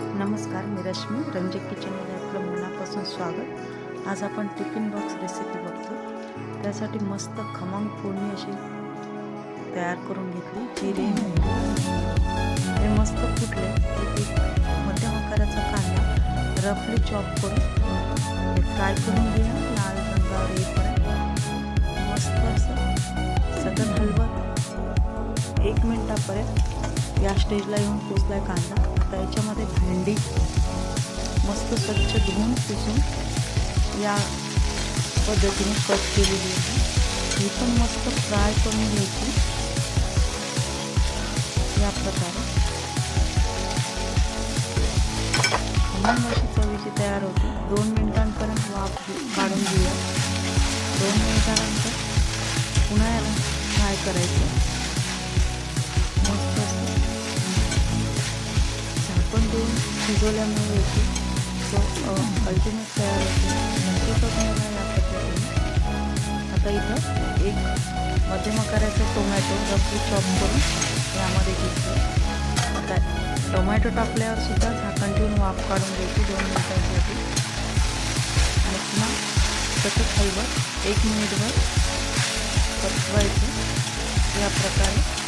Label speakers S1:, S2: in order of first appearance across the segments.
S1: नमस्कार मी रश्मी. रंजक किचनमध्ये आपलं मनापासून स्वागत. आज आपण टिफिन बॉक्स रेसिपी बघतो. त्यासाठी मस्त खमंग फोडणी अशी तयार करून घेतली. जिरे मोहरी हे मस्त फुटले की मध्यम आकाराचा कांदा रफली चॉप करून काय फ्राय करून घेऊया. एक मिनटापर्यंत या स्टेजला येऊन पोचलाय कांदा. आता याच्यामध्ये भेंडी मस्त स्वच्छ धुवून पुसून या पद्धतीने कट केलेली आहे. ही पण मस्त फ्राय करून घ्यायची. या प्रकारे. म्हणून अशी चवीची तयार होते. दोन मिनिटांपर्यंत वाफ काढून घेऊया. दोन मिनिटानंतर पुन्हा याला फ्राय करायचं. मस्त असं झाकण देऊन शिजवल्यामुळे याची तो अल्टिमेट तयार होते आता इथं एक मध्यम आकाराचा टोमॅटो रफली चॉप करून यामध्ये घेतलं आता टोमॅटो टाकल्यावर सुद्धा झाकण ठेवून वाफ काढून घ्यायची दोन मिनिटांसाठी आणि पुन्हा सतत हलवत एक मिनिटभर परतवायचं या प्रकारे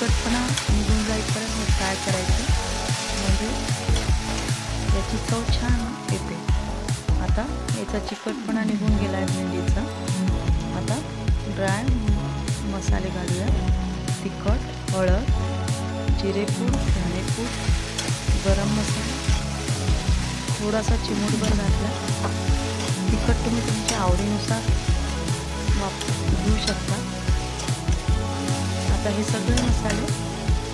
S1: तिखटपणा निघून जाईपर्यंत हे फ्राय करायचं? म्हणजे याची चव छान येते. आता याचा चिकटपणा निघून गेला आहे भेंडीचा आता ड्राय मसाले घालूया. तिखट हळद जिरेपूड धनेपूड गरम मसाला. थोडासा चिमूटभर घातला. तिखट तुम्ही तुमच्या आवडीनुसार वाप घेऊ शकता. आता हे सगळे मसाले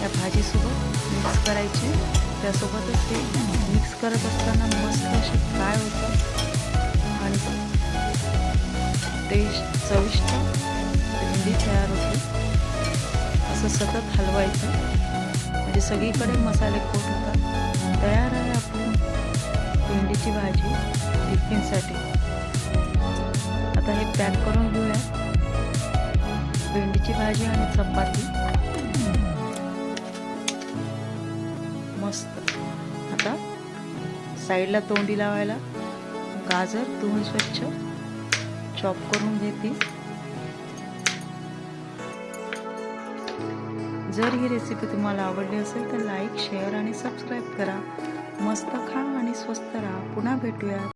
S1: या भाजीसोबत मिक्स करायचे. त्यासोबतच ते मिक्स करत असताना मस्त असे फ्राय होतं आणि ते चविष्ट भेंडी तयार होते. असं सतत हलवायचं. म्हणजे सगळीकडे मसाले कोट होतात. तयार आहे आपण भेंडीची भाजी टिफिनसाठी. आता हे पॅक करून घेऊया. भेंडीची भाजी आणि चपाती. मस्त. आता साईडला तोंडी लावायला गाजर धुवून स्वच्छ. चॉप करून घेते. जर ही रेसिपी तुम्हाला आवडली असेल तर लाईक शेअर आणि सबस्क्राईब करा. मस्त खा आणि स्वस्त राहा. पुन्हा भेटूया.